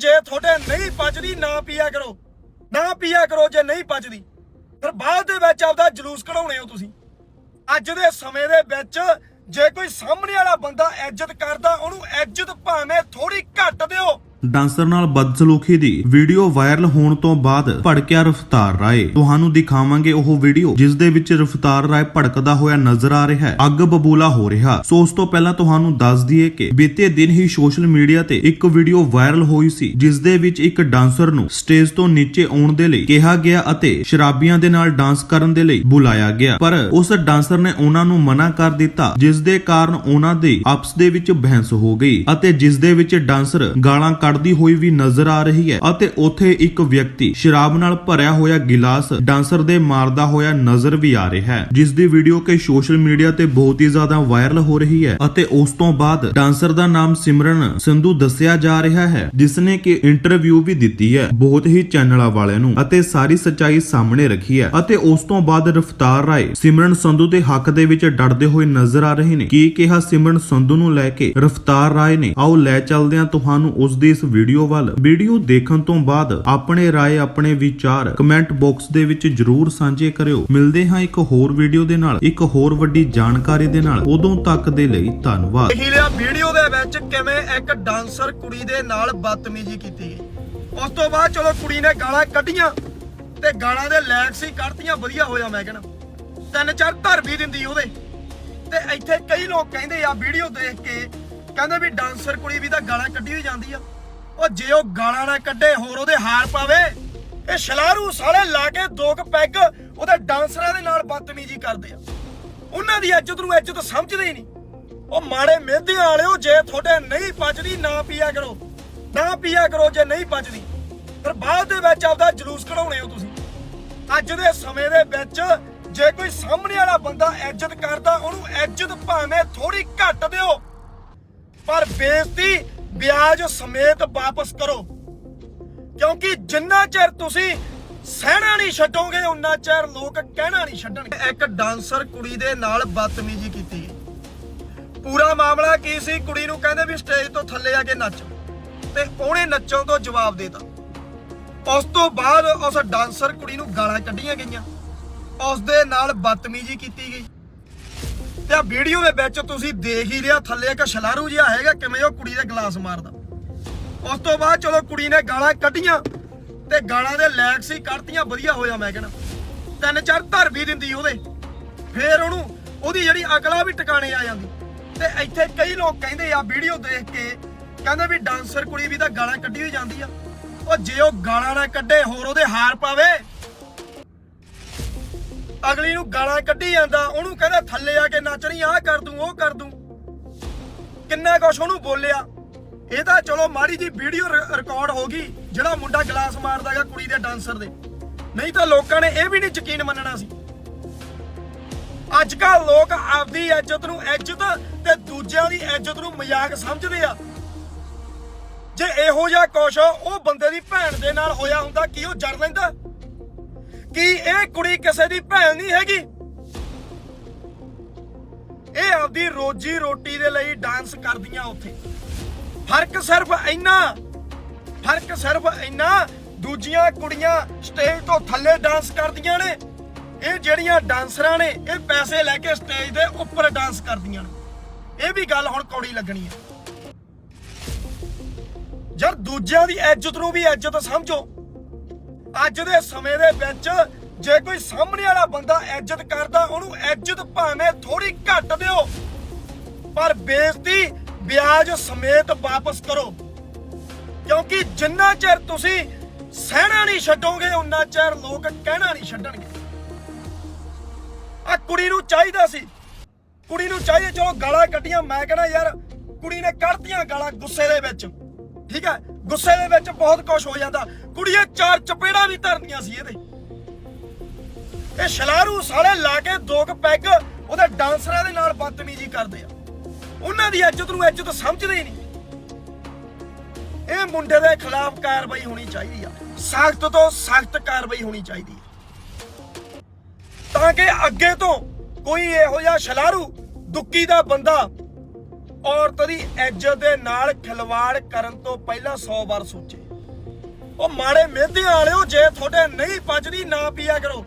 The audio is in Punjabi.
ਜੇ ਤੁਹਾਡੇ ਨਹੀਂ ਪਚਦੀ, ਨਾ ਪੀਆ ਕਰੋ। ਨਾ ਪੀਆ ਕਰੋ ਜੇ ਨਹੀਂ ਪਚਦੀ। ਫਿਰ ਬਾਅਦ ਦੇ ਵਿੱਚ ਆਪਦਾ ਜਲੂਸ ਕਢਾਉਣੇ ਹੋ ਤੁਸੀਂ। ਅੱਜ ਦੇ ਸਮੇਂ ਦੇ ਵਿੱਚ ਜੇ ਕੋਈ ਸਾਹਮਣੇ ਵਾਲਾ ਬੰਦਾ ਇੱਜ਼ਤ ਕਰਦਾ, ਉਹਨੂੰ ਇੱਜ਼ਤ ਭਾਵੇਂ ਥੋੜੀ ਘੱਟ ਦਿਓ। ਡਾਂਸਰ ਨਾਲ ਬਦਸਲੂਕੀ ਦੀ ਵੀਡੀਓ ਵਾਇਰਲ ਹੋਣ ਤੋਂ ਬਾਅਦ ਭੜਕਿਆ ਰਫਤਾਰ ਰਾਏ। ਤੁਹਾਨੂੰ ਦਿਖਾਵਾਂਗੇ ਉਹ ਵੀਡੀਓ, ਜਿਸ ਦੇ ਵਿੱਚ ਰਫਤਾਰ ਰਾਏ ਭੜਕਦਾ ਹੋਇਆ ਨਜ਼ਰ ਆ ਰਿਹਾ ਹੈ। ਅੱਗ ਬਬੂਲਾ ਹੋ ਰਿਹਾ। ਸੋ ਉਸ ਤੋਂ ਪਹਿਲਾਂ ਤੁਹਾਨੂੰ ਦੱਸ ਦਈਏ ਕਿ ਬੀਤੇ ਦਿਨ ਹੀ ਸੋਸ਼ਲ ਮੀਡੀਆ ਤੇ ਇੱਕ ਵੀਡੀਓ ਵਾਇਰਲ ਹੋਈ ਸੀ, ਜਿਸ ਦੇ ਵਿੱਚ ਇੱਕ ਡਾਂਸਰ ਨੂੰ ਸਟੇਜ ਤੋਂ ਨੀਚੇ ਆਉਣ ਦੇ ਲਈ ਕਿਹਾ ਗਿਆ ਅਤੇ ਸ਼ਰਾਬੀਆਂ ਦੇ ਨਾਲ ਡਾਂਸ ਕਰਨ ਦੇ ਲਈ ਬੁਲਾਇਆ ਗਿਆ। ਪਰ ਉਸ ਡਾਂਸਰ ਨੇ ਉਹਨਾਂ ਨੂੰ ਮਨਾ ਕਰ ਦਿੱਤਾ, ਜਿਸ ਦੇ ਕਾਰਨ ਉਹਨਾਂ ਦੀ ਆਪਸ ਦੇ ਵਿੱਚ ਬਹਿਸ ਹੋ ਗਈ ਅਤੇ ਜਿਸ ਦੇ ਵਿੱਚ ਡਾਂਸਰ ਗਾਲਾਂ ਕੱਢਦੀ ਹੋਈ ਵੀ ਨਜ਼ਰ ਆ ਰਹੀ ਹੈ ਅਤੇ ਉੱਥੇ ਇੱਕ ਵਿਅਕਤੀ ਸ਼ਰਾਬ ਨਾਲ ਭਰਿਆ ਹੋਇਆ ਗਿਲਾਸ ਡਾਂਸਰ ਦੇ ਮਾਰਦਾ ਹੋਇਆ ਨਜ਼ਰ ਵੀ ਆ ਰਿਹਾ ਹੈ, ਜਿਸ ਦੀ ਵੀਡੀਓ ਕਿ ਸੋਸ਼ਲ ਮੀਡੀਆ ਤੇ ਬਹੁਤ ਹੀ ਜ਼ਿਆਦਾ ਵਾਇਰਲ ਹੋ ਰਹੀ ਹੈ ਅਤੇ ਉਸ ਤੋਂ ਬਾਅਦ ਡਾਂਸਰ ਦਾ ਨਾਮ ਸਿਮਰਨ ਸੰਧੂ ਦੱਸਿਆ ਜਾ ਰਿਹਾ ਹੈ, ਜਿਸ ਨੇ ਕਿ ਇੰਟਰਵਿਊ ਵੀ ਦਿੱਤੀ ਹੈ ਬਹੁਤ ਹੀ ਚੈਨਲਾਂ ਵਾਲਿਆਂ ਨੂੰ ਅਤੇ ਸਾਰੀ ਸੱਚਾਈ ਸਾਹਮਣੇ ਰੱਖੀ ਹੈ ਅਤੇ ਉਸ ਤੋਂ ਬਾਅਦ ਰਫਤਾਰ ਰਾਏ ਸਿਮਰਨ ਸੰਧੂ ਦੇ ਹੱਕ ਦੇ ਵਿੱਚ ਡਰਦੇ ਹੋਏ ਨਜ਼ਰ ਆ ਰਹੇ ਨੇ, ਕੀ ਕਿਹਾ ਸਿਮਰਨ ਸੰਧੂ ਨੂੰ ਲੈ ਕੇ ਰਫਤਾਰ ਰਾਏ ਨੇ, ਆਓ ਲੈ ਚੱਲਦੇ ਹਾਂ ਤੁਹਾਨੂੰ ਉਸ ਦੀ ਇਸ ਵੀਡੀਓ ਵੱਲ। ਵੀਡੀਓ ਦੇਖਣ ਤੋਂ ਬਾਅਦ ਆਪਣੇ ਰਾਏ, ਆਪਣੇ ਵਿਚਾਰ ਕਮੈਂਟ ਬਾਕਸ ਦੇ ਵਿੱਚ ਜਰੂਰ ਸਾਂਝੇ ਕਰਿਓ। ਮਿਲਦੇ ਹਾਂ ਇੱਕ ਹੋਰ ਵੀਡੀਓ ਦੇ ਨਾਲ, ਇੱਕ ਹੋਰ ਵੱਡੀ ਜਾਣਕਾਰੀ ਦੇ ਨਾਲ। ਉਦੋਂ ਤੱਕ ਦੇ ਲਈ ਧੰਨਵਾਦ। ਦੇਖ ਲਿਆ ਵੀਡੀਓ ਦੇ ਵਿੱਚ ਕਿਵੇਂ ਇੱਕ ਡਾਂਸਰ ਕੁੜੀ ਦੇ ਨਾਲ ਬਦਤਮੀਜ਼ੀ ਕੀਤੀ ਗਈ। ਉਸ ਤੋਂ ਬਾਅਦ ਚਲੋ ਕੁੜੀ ਨੇ ਗਾਲਾਂ ਕੱਢੀਆਂ ਤੇ ਗਾਲਾਂ ਦੇ ਲੈਕ ਸੀ, ਕੱਢਤੀਆਂ, ਵਧੀਆ ਹੋਇਆ ਮੈਂ ਕਹਿਣਾ। ਤਿੰਨ ਚਾਰ ਧਰ ਵੀ ਦਿੰਦੀ ਉਹਦੇ। ਤੇ ਇੱਥੇ ਕਈ ਲੋਕ ਕਹਿੰਦੇ ਆ, ਵੀਡੀਓ ਦੇਖ ਕੇ ਕਹਿੰਦੇ ਵੀ ਡਾਂਸਰ ਕੁੜੀ ਵੀ ਤਾਂ ਗਾਲਾਂ ਕੱਢੀ ਹੋਈ ਜਾਂਦੀ ਆ। ਉਹ ਜੇ ਉਹ ਗਾਲਾਂ ਨਾ ਕੱਢੇ, ਹੋਰ ਉਹਦੇ ਹਾਰ ਪਾਵੇ। ਇਹ ਸ਼ਲਾਰੂ ਸਾਲੇ ਲਾ ਕੇ ਦੋ ਪੈਗ ਉਹਦੇ ਡਾਂਸਰਾਂ ਦੇ ਨਾਲ ਬਦਤਮੀਜ਼ੀ ਕਰਦੇ ਆ। ਉਹਨਾਂ ਦੀ ਇੱਜ਼ਤ ਨੂੰ ਇੱਜ਼ਤ ਸਮਝਦੇ ਹੀ ਨਹੀਂ। ਉਹ ਮਾੜੇ ਮਿਹਦਿਆਂ ਵਾਲਿਓ, ਜੇ ਤੁਹਾਡੇ ਨਹੀਂ ਪਚਦੀ, ਨਾ ਪੀਆ ਕਰੋ। ਨਾ ਪੀਆ ਕਰੋ ਜੇ ਨਹੀਂ ਪਚਦੀ। ਫਿਰ ਬਾਅਦ ਦੇ ਵਿੱਚ ਆਪਦਾ ਜਲੂਸ ਕਢਾਉਣੇ ਹੋ ਤੁਸੀਂ। ਅੱਜ ਦੇ ਸਮੇਂ ਦੇ ਵਿੱਚ ਜੇ ਕੋਈ ਸਾਹਮਣੇ ਵਾਲਾ ਬੰਦਾ ਇੱਜ਼ਤ ਕਰਦਾ, ਉਹਨੂੰ ਇੱਜ਼ਤ ਭਾਵੇਂ ਥੋੜੀ ਘੱਟ ਦਿਓ। ਪਰ ਬੇਇੱਜ਼ਤੀ ਵਿਆਜ ਸਮੇਤ ਵਾਪਸ ਕਰੋ। ਕਿਉਂਕਿ ਜਿੰਨਾ ਚਿਰ ਤੁਸੀਂ ਸਹਿਣਾ ਨਹੀਂ ਛੱਡੋਗੇ, ਉਨਾ ਚਿਰ ਲੋਕ ਕਹਿਣਾ ਨਹੀਂ ਛੱਡਣਗੇ। ਇੱਕ ਡਾਂਸਰ ਕੁੜੀ ਦੇ ਨਾਲ ਬਦਤਮੀਜ਼ੀ ਕੀਤੀ ਪੂਰਾ ਮਾਮਲਾ ਕੀ ਸੀ? ਕੁੜੀ ਨੂੰ ਕਹਿੰਦੇ ਵੀ ਸਟੇਜ ਤੋਂ ਥੱਲੇ ਆ ਕੇ ਨੱਚ। ਤੇ ਉਹਨੇ ਨੱਚਣ ਤੋਂ ਜਵਾਬ ਦੇਤਾ। ਉਸ ਤੋਂ ਬਾਅਦ ਉਸ ਡਾਂਸਰ ਕੁੜੀ ਨੂੰ ਗਾਲਾਂ ਕੱਢੀਆਂ ਗਈਆਂ। ਉਸ ਦੇ ਨਾਲ ਬਦਤਮੀਜ਼ੀ ਕੀਤੀ ਗਈ। ਤੇ ਆ ਵੀਡੀਓ ਦੇ ਵਿੱਚ ਤੁਸੀਂ ਦੇਖ ਹੀ ਲਿਆ, ਥੱਲੇ ਇੱਕ ਛਲਾਰੂ ਜਿਹਾ ਹੈਗਾ, ਕਿਵੇਂ ਉਹ ਕੁੜੀ ਦੇ ਗਲਾਸ ਮਾਰਦਾ। ਉਸ ਤੋਂ ਬਾਅਦ ਚਲੋ ਕੁੜੀ ਨੇ ਗਾਲਾਂ ਕੱਢੀਆਂ ਤੇ ਗਾਲਾਂ ਦੇ ਲੈਕ ਸੀ, ਕੱਢਤੀਆਂ, ਵਧੀਆ ਹੋਇਆ ਮੈਂ ਕਹਿੰਦਾ। ਤਿੰਨ ਚਾਰ ਧਰ ਵੀ ਦਿੰਦੀ ਉਹਦੇ। ਫੇਰ ਉਹਨੂੰ, ਉਹਦੀ ਜਿਹੜੀ ਅਗਲਾ ਵੀ ਟਿਕਾਣੇ ਆ ਜਾਂਦੀ। ਤੇ ਇੱਥੇ ਕਈ ਲੋਕ ਕਹਿੰਦੇ ਆ ਵੀਡੀਓ ਦੇਖ ਕੇ ਕਹਿੰਦੇ ਵੀ ਡਾਂਸਰ ਕੁੜੀ ਵੀ ਤਾਂ ਗਾਲਾਂ ਕੱਢੀ ਹੋਈ ਜਾਂਦੀ ਆ। ਉਹ ਜੇ ਉਹ ਗਾਲਾਂ ਨਾ ਕੱਢੇ, ਹੋਰ ਉਹਦੇ ਹਾਰ ਪਾਵੇ। ਅਗਲੀ ਨੂੰ ਗਾਲਾਂ ਕੱਢੀ ਜਾਂਦਾ, ਉਹਨੂੰ ਕਹਿੰਦਾ ਥੱਲੇ ਆ ਕੇ ਨੱਚਣੀ ਆਹ ਕਰ ਦੂੰ, ਉਹ ਕਰ ਦੂੰ। ਕਿੰਨਾ ਕੁਛ ਉਹਨੂੰ ਬੋਲਿਆ। ਇਹ ਤਾਂ ਚਲੋ ਮਾੜੀ ਜੀ ਵੀਡੀਓ ਰਿਕਾਰਡ ਹੋ ਗਈ, ਜਿਹੜਾ ਮੁੰਡਾ ਗਲਾਸ ਮਾਰਦਾ ਕੁੜੀ ਦੇ ਡਾਂਸਰ ਦੇ। ਨਹੀਂ ਤਾਂ ਲੋਕਾਂ ਨੇ ਇਹ ਵੀ ਨਹੀਂ ਯਕੀਨ ਮੰਨਣਾ ਸੀ। ਅੱਜ ਕੱਲ ਲੋਕ ਆਪਦੀ ਇੱਜ਼ਤ ਨੂੰ ਇੱਜ਼ਤ ਤੇ ਦੂਜਿਆਂ ਦੀ ਇੱਜ਼ਤ ਨੂੰ ਮਜ਼ਾਕ ਸਮਝਦੇ ਆ। ਜੇ ਇਹੋ ਜਿਹਾ ਕੁਛ ਉਹ ਬੰਦੇ ਦੀ ਭੈਣ ਦੇ ਨਾਲ ਹੋਇਆ ਹੁੰਦਾ, ਕੀ ਉਹ ਜਰ ਲੈਂਦਾ? ਕੀ ਇਹ ਕੁੜੀ ਕਿਸੇ ਦੀ ਭੈਣ ਨਹੀਂ ਹੈਗੀ? ਇਹ ਆਪਦੀ ਰੋਜੀ ਰੋਟੀ ਦੇ ਲਈ ਡਾਂਸ ਕਰਦੀਆਂ ਉੱਥੇ। ਫ਼ਰਕ ਸਿਰਫ ਇੰਨਾ, ਫ਼ਰਕ ਸਿਰਫ ਇੰਨਾ, ਦੂਜੀਆਂ ਕੁੜੀਆਂ ਸਟੇਜ ਤੋਂ ਥੱਲੇ ਡਾਂਸ ਕਰਦੀਆਂ ਨੇ। ਇਹ ਜਿਹੜੀਆਂ ਡਾਂਸਰਾਂ ਨੇ, ਇਹ ਪੈਸੇ ਲੈ ਕੇ ਸਟੇਜ ਦੇ ਉੱਪਰ ਡਾਂਸ ਕਰਦੀਆਂ ਨੇ। ਇਹ ਵੀ ਗੱਲ ਹੁਣ ਕੌੜੀ ਲੱਗਣੀ ਹੈ। ਜਦ ਦੂਜਿਆਂ ਦੀ ਇੱਜ਼ਤ ਨੂੰ ਵੀ ਇੱਜ਼ਤ ਸਮਝੋ। ਅੱਜ ਦੇ ਸਮੇਂ ਦੇ ਵਿੱਚ ਜੇ ਕੋਈ ਸਾਹਮਣੇ ਵਾਲਾ ਬੰਦਾ ਇੱਜ਼ਤ ਕਰਦਾ, ਉਹਨੂੰ ਇੱਜ਼ਤ ਭਾਵੇਂ ਥੋੜੀ ਘੱਟ ਦਿਓ। ਪਰ ਬੇਇੱਜ਼ਤੀ ਵਿਆਜ ਸਮੇਤ ਵਾਪਸ ਕਰੋ। ਕਿਉਂਕਿ ਜਿੰਨਾ ਚਿਰ ਤੁਸੀਂ ਸਹਿਣਾ ਨਹੀਂ ਛੱਡੋਗੇ ਉਨਾ ਚਿਰ ਲੋਕ ਕਹਿਣਾ ਨਹੀਂ ਛੱਡਣਗੇ। ਆ ਕੁੜੀ ਨੂੰ ਚਾਹੀਦਾ ਸੀ। ਕੁੜੀ ਨੂੰ ਚਾਹੀਏ, ਚਲੋ ਗਾਲਾਂ ਕੱਢੀਆਂ, ਮੈਂ ਕਹਿੰਦਾ ਯਾਰ ਕੁੜੀ ਨੇ ਕੱਢਤੀਆਂ ਗਾਲਾਂ ਗੁੱਸੇ ਦੇ ਵਿੱਚ। ਠੀਕ ਹੈ? ਗੁੱਸੇ ਦੇ ਵਿੱਚ ਬਹੁਤ ਕੁਝ ਹੋ ਜਾਂਦਾ। ਕੁੜੀਆਂ ਚਾਰ ਚਪੇੜਾ ਵੀ ਧਰਨੀਆਂ ਸੀ ਇਹਦੇ। ਇਹ ਸ਼ਲਾਰੂ ਸਾਲੇ ਲਾ ਕੇ ਦੋ ਪੈਗ ਉਹਦੇ ਡਾਂਸਰਾਂ ਦੇ ਨਾਲ ਬਦਤਮੀਜ਼ੀ ਕਰਦੇ ਆ। ਉਹਨਾਂ ਦੀ ਇੱਜ਼ਤ ਨੂੰ ਇੱਜ਼ਤ ਸਮਝਦੇ ਹੀ ਨਹੀਂ। ਇਹ ਮੁੰਡੇ ਦੇ ਖਿਲਾਫ ਕਾਰਵਾਈ ਹੋਣੀ ਚਾਹੀਦੀ ਆ। ਸਖਤ ਤੋਂ ਸਖਤ ਕਾਰਵਾਈ ਹੋਣੀ ਚਾਹੀਦੀ ਹੈ ਤਾਂ ਕਿ ਅੱਗੇ ਤੋਂ ਕੋਈ ਇਹੋ ਜਿਹਾ ਸ਼ਲਾਰੂ ਦੁੱਕੀ ਦਾ ਬੰਦਾ ਔਰਤ ਦੀ ਇੱਜ਼ਤ ਦੇ ਨਾਲ ਖਿਲਵਾੜ ਕਰਨ ਤੋਂ ਪਹਿਲਾਂ 100 ਵਾਰ ਸੋਚੇ। ਉਹ ਮਾੜੇ ਮਿਹਦੇ ਵਾਲਿਓ, ਜੇ ਤੁਹਾਡੇ ਨਹੀਂ ਪਚਦੀ, ਨਾ ਪੀਆ ਕਰੋ।